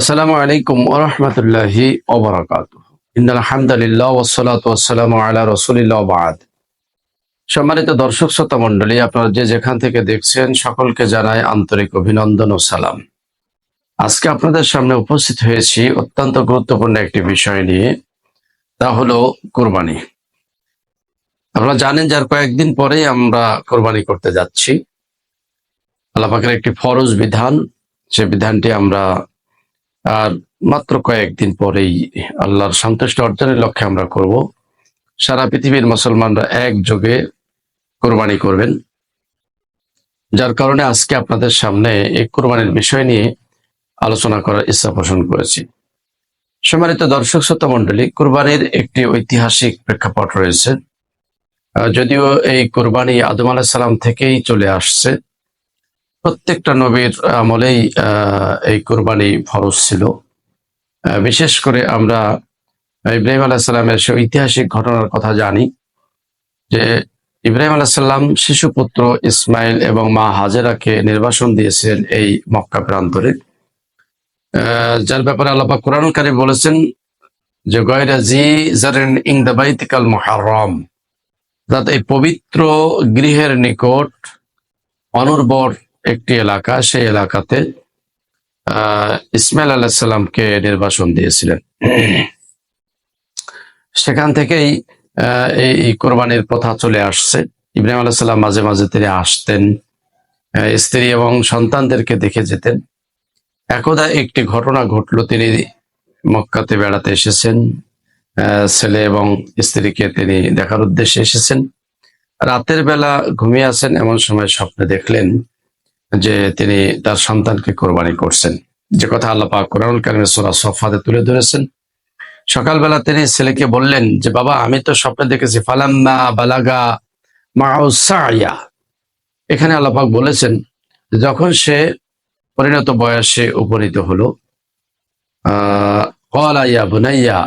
আসসালামু আলাইকুম ওরহমতুল্লাহি ওবরাকাত আলহামদুলিল্লাহ ওসালাত ওয়াসালামু আলা রসুলিল্লাহ বাদ। সম্মানিত দর্শক, শ্রোতা মণ্ডলী, আপনারা যে যেখান থেকে দেখছেন, সকলকে জানাই আন্তরিক অভিনন্দন ও সালাম। আজকে আপনাদের সামনে উপস্থিত হয়েছি অত্যন্ত গুরুত্বপূর্ণ একটি বিষয় নিয়ে, তা হলো কোরবানি। আপনারা জানেন যার কয়েকদিন পরেই আমরা কোরবানি করতে যাচ্ছি। আল্লাহ পাকের একটি ফরজ বিধান, সে বিধানটি আমরা আর মাত্র কয়েকদিন পরেই আল্লাহর সন্তুষ্ট অর্জনের লক্ষ্যে আমরা করব। সারা পৃথিবীর মুসলমানরা একযোগে কোরবানি করবেন। যার কারণে আজকে আপনাদের সামনে এই কোরবানির বিষয় নিয়ে আলোচনা করার ইচ্ছা পোষণ করেছি। সম্মানিত দর্শক শ্রোতা মন্ডলী কোরবানির একটি ঐতিহাসিক প্রেক্ষাপট রয়েছে। যদিও এই কোরবানি আদম আলাহিসাল্লাম থেকেই চলে আসছে প্রত্যেকটা নবীর আমলেই এই কোরবানি ফরজ ছিল। বিশেষ করে আমরা ইব্রাহিম আলাহিসাল্লামের সে ঐতিহাসিক ঘটনার কথা জানি যে ইব্রাহিম আলাহিসাল্লাম শিশুপুত্র ইসমাইল এবং মা হাজেরাকে নির্বাসন দিয়েছেন এই মক্কা প্রান্তরে। যার ব্যাপারে আল্লাপা কোরআনকারী বলেছেন যে, গয়রা জি জারেন ইং দা বাইতিকাল মুহাররম। অর্থাৎ এই পবিত্র গৃহের নিকট, অনুর্বর একটি এলাকা, সেই এলাকাতে, আহ, ইসমাইল আলাহিসাল্লামকে নির্বাসন দিয়েছিলেন। সেখান থেকেই এই কোরবানির প্রথা চলে আসছে। ইব্রাহিম আলাহিসাল্লাম মাঝে মাঝে তিনি আসতেন স্ত্রী এবং সন্তানদেরকে দেখে যেতেন। একদা একটি ঘটনা ঘটলো, তিনি মক্কাতে বেড়াতে এসেছেন ছেলে এবং স্ত্রীকে তিনি দেখার উদ্দেশ্যে এসেছেন। রাতের বেলা ঘুমিয়ে আছেন, এমন সময় স্বপ্নে দেখলেন যে তিনি তার সন্তানকে কোরবানি করছেন। যে কথা আল্লাহ পাক কোরআন কারিমের সূরা সফাতে তুলে ধরেছেন। সকালবেলা তিনি ছেলেকে বললেন যে, বাবা, আমি তো স্বপ্নে দেখেছি, ফালাম্মা বালাগা মাউসায়া এখানে আল্লাহ পাক বলেছেন যখন সে পরিণত বয়সে উপনীত হলো আহ কলা বুনাইয়া,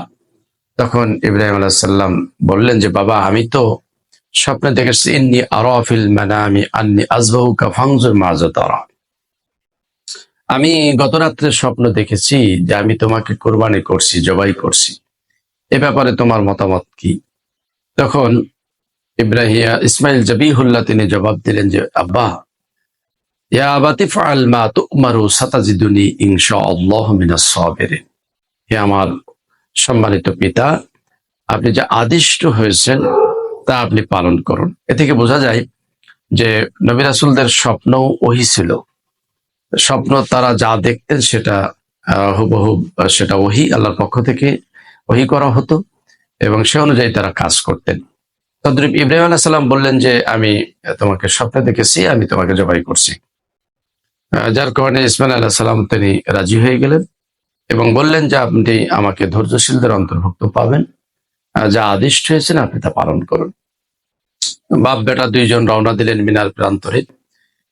তখন ইব্রাহিম আলাইহিস সাল্লাম বললেন যে, বাবা, আমি তো স্বপ্নে দেখেছি, ইন্নি আরাফিল মানামি, আন্নি আমি গত রাত্রে স্বপ্ন দেখেছি যে আমি তোমাকে কোরবানি করছি, জবাই করছি। এ ব্যাপারে তোমার মতামত কি? তখন ইব্রাহিয়া ইসমাইল জবিহুল্লাহ তিনি জবাব দিলেন যে, আব্বা, ইয়া আবাতি ফাআল মা তুমারু সাতাজিদুনি ইনশাআল্লাহ মিনাস সাবিরিন। হে আমার সম্মানিত পিতা, আপনি যে আদিষ্ট হয়েছেন তা আপনি পালন করুন। এ থেকে বোঝা যায় যে নবী রাসুলদের স্বপ্ন ওহি ছিল। স্বপ্ন তারা যা দেখতেন সেটা হুবহু সেটা ওহি, আল্লাহর পক্ষ থেকে ওহি করা হতো এবং সে অনুযায়ী তারা কাজ করতেন। তদ্রুপ ইব্রাহিম আলাহ সাল্লাম বললেন যে, আমি তোমাকে স্বপ্নে দেখেছি, আমি তোমাকে জবাই করছি। যার কারণে ইসমাইল আলাহ সাল্লাম তিনি রাজি হয়ে গেলেন এবং বললেন যে, আপনি আমাকে ধৈর্যশীলদের অন্তর্ভুক্ত পাবেন। যা আদিষ্ট হয়েছেন আপনি তা পালন করুন। বাপ বেটা দুইজন রওনা দিলেন মিনার প্রান্তরে।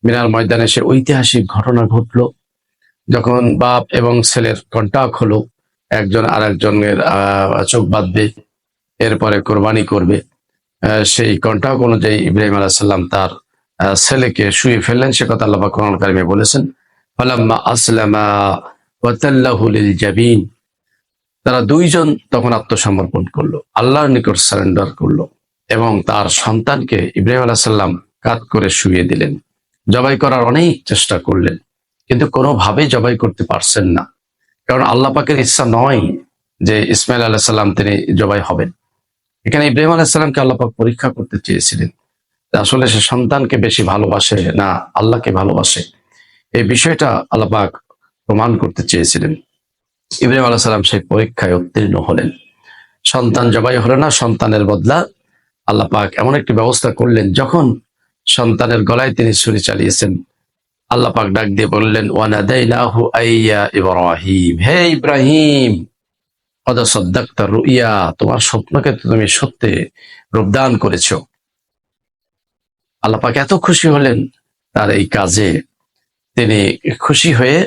মিনার ময়দানে সে ঐতিহাসিক ঘটনা ঘটলো। যখন বাপ এবং ছেলের কন্টাক্ট হলো, একজন আর একজনের চোখ বাঁধবে, এরপরে কোরবানি করবে। সেই কন্টাক্ট অনুযায়ী ইব্রাহিম আলাহ সাল্লাম তার ছেলেকে শুয়ে ফেললেন। সে কথা আল্লাহ কোরআন কারিমে বলেছেন, ফালাম্মা আসলামা ওয়াতাল্লাহু লিল জাবিন। তারা দুইজন তখন আত্মসমর্পণ করল, আল্লাহর নিকট সারেন্ডার করল এবং তার সন্তানকে ইব্রাহিম আলাহ সাল্লাম কাত করে শুয়ে দিলেন। জবাই করার অনেক চেষ্টা করলেন, কিন্তু কোনোভাবেই জবাই করতে পারছেন না। কারণ আল্লাহ পাকের ইচ্ছা নয় যে ইসমাইল আলাহ সাল্লাম তিনি জবাই হবেন। এখানে ইব্রাহিম আলাহ সাল্লামকে আল্লাহ পাক পরীক্ষা করতে চেয়েছিলেন। আসলে সে সন্তানকে বেশি ভালোবাসে না, আল্লাহকে ভালোবাসে। এই বিষয়টা আল্লাহ পাক প্রমাণ করতে চেয়েছিলেন। ইব্রাহিম আলাহ সাল্লাম সেই পরীক্ষায় উত্তীর্ণ হলেন। সন্তান জবাই হলো না, সন্তানের বদলা। আল্লাহ পাক এমন একটি ব্যবস্থা করলেন, যখন সন্তানের গলায় তিনি ছুরি চালিয়েছেন। আল্লাহ পাক ডাক দিয়ে বললেন ইব্রাহিম। হে ইব্রাহিম রুইয়া, তোমার স্বপ্নকে তুমি সত্যি রূপদান করেছ। আল্লাহ পাক এত খুশি হলেন তার এই কাজে। তিনি খুশি হয়ে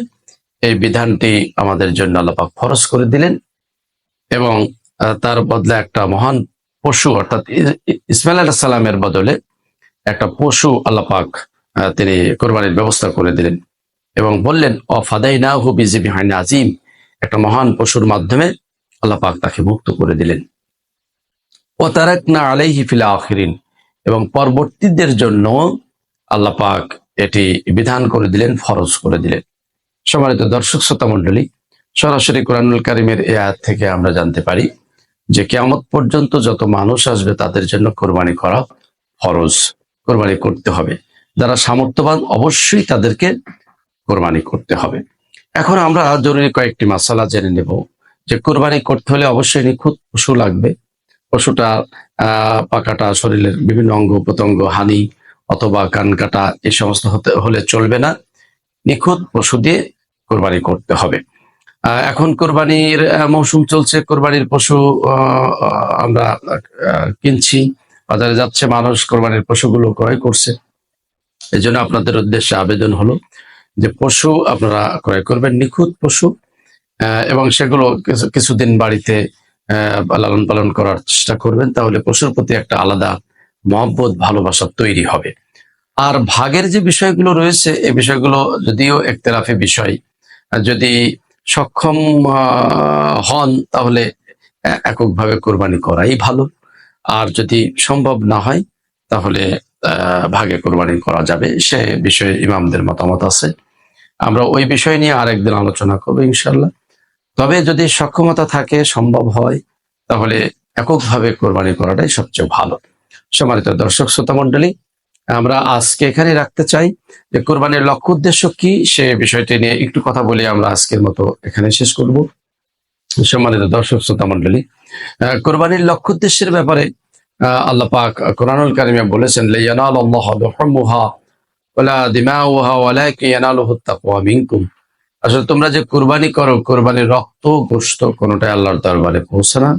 বিধানটি আমাদের জন্য আল্লাহ পাক ফরজ করে দিলেন এবং তার বদলে একটা মহান পশু, অর্থাৎ ইসমাইল আলাহ সাল্লামের বদলে একটা পশু আল্লাপাক তিনি কোরবানির ব্যবস্থা করে দিলেন এবং বললেন অ ফাদাই না হু বিজিবি আজিম, একটা মহান পশুর মাধ্যমে আল্লাহ পাক তাকে মুক্ত করে দিলেন। ও তারাকনা আলাইহি ফিল আখিরিন, এবং পরবর্তীদের জন্য আল্লাপাক এটি বিধান করে দিলেন, ফরজ করে দিলেন। সম্মানিত দর্শক, শ্রোতা মণ্ডলী, সরাসরি কোরআনুল কারিমের এ আয়াত থেকে আমরা জানতে পারি যে কেয়ামত পর্যন্ত যত মানুষ আসবে তাদের জন্য কোরবানি করা ফরজ, কোরবানি করতে হবে। যারা সামর্থ্যবান অবশ্যই তাদেরকে কোরবানি করতে হবে। এখন আমরা জরুরি কয়েকটি মশালা জেনে নেব যে কোরবানি করতে হলে অবশ্যই নিখুঁত পশু লাগবে। পশুটা পাকাটা, শরীরের বিভিন্ন অঙ্গ প্রত্যঙ্গ হানি অথবা কান কাটা এই সমস্ত হতে, হলে চলবে না। নিখুঁত পশু দিয়ে কোরবানি করতে হবে। এখন কোরবানির মৌসুম চলছে, কোরবানির পশু আমরা কিনছি, বাজারে যাচ্ছে, মানুষ কোরবানির পশুগুলো ক্রয় করছে। এই জন্য আপনাদের উদ্দেশ্যে আবেদন হলো যে পশু আপনারা ক্রয় করবেন, নিখুঁত পশু এবং সেগুলো কিছু- কিছুদিন বাড়িতে লালন পালন করার চেষ্টা করবেন, তাহলে পশুর প্রতি একটা আলাদা মহব্বত, ভালোবাসা তৈরি হবে। আর ভাগের যে বিষয়গুলো রয়েছে এই বিষয়গুলো যদিও একতেলাফি বিষয়, যদি সক্ষম হন তাহলে এককভাবে কোরবানি করাই ভালো। আর যদি সম্ভব না হয়, তাহলে ভাগে কোরবানি করা যাবে, সে বিষয়ে ইমামদের মতামত আছে। আমরা ওই বিষয় নিয়ে আরেকদিন আলোচনা করব ইনশাল্লাহ তবে যদি সক্ষমতা থাকে, সম্ভব হয়, তাহলে এককভাবে কোরবানি করাটাই সবচেয়ে ভালো। সম্মানিত দর্শক শ্রোতা মন্ডলী আমরা আজকে এখানে রাখতে চাই যে কোরবানির লক্ষ্য উদ্দেশ্য কি, সে বিষয়টি নিয়ে একটু কথা বলে আমরা আজকের মতো এখানে শেষ করব। সম্মানিত দর্শক, শ্রোতা মন্ডলী কোরবানির লক্ষ্য উদ্দেশ্যের ব্যাপারে আল্লাহ পাক কোরআনুল কারিমে বলেছেন লিয়ানাল আল্লাহ লুহুমুহা ওয়ালা দিমাউহা ওয়ালাকিন ইয়ানালুহু তাকওয়া মিনকুম। আসলে তোমরা যে কোরবানি করো, কোরবানির রক্ত গোশত কোনোটাই আল্লাহর দরবারে পৌঁছে না।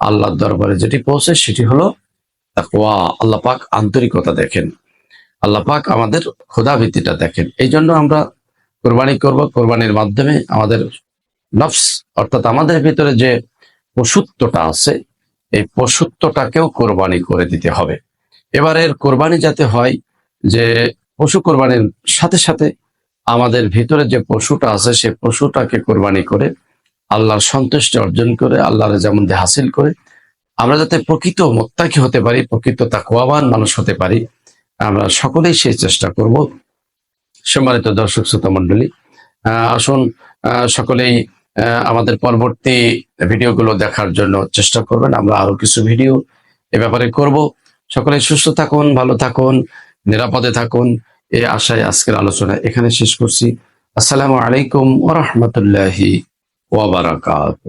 আল্লাহর দরবারে যেটি পৌঁছে, সেটি হলো তাকওয়া। আল্লাহ পাক আন্তরিকতা দেখেন। আল্লাহ পাক আমাদের ক্ষুধাভীতিটা দেখেন। এই জন্য আমরা কোরবানি করব, কোরবানির মাধ্যমে আমাদের নফস, অর্থাৎ আমাদের ভিতরে যে পশুত্বটা আছে, এই পশুত্বটাকেও কোরবানি করে দিতে হবে। এবারের কোরবানি যাতে হয়, যে পশু কোরবানির সাথে সাথে আমাদের ভিতরে যে পশুটা আছে, সে পশুটাকে কোরবানি করে আল্লাহর সন্তুষ্টি অর্জন করে, আল্লাহর যেমন হাসিল করে, আমরা যাতে প্রকৃত মোত্তাকি হতে পারি, প্রকৃত তাকুয়াবান মানুষ হতে পারি আমরা সকলেই সেই চেষ্টা করব। সম্মানিত দর্শক, শ্রোতা মন্ডলী আসুন সকলেই আমাদের পরবর্তী ভিডিওগুলো দেখার জন্য চেষ্টা করবেন। আমরা আরও কিছু ভিডিও এ ব্যাপারে করব। সকলে সুস্থ থাকুন, ভালো থাকুন, নিরাপদে থাকুন। এ আশায় আজকের আলোচনা এখানে শেষ করছি। আসসালামু আলাইকুম ওরহমতুল্লাহি ওয়াবারাকাত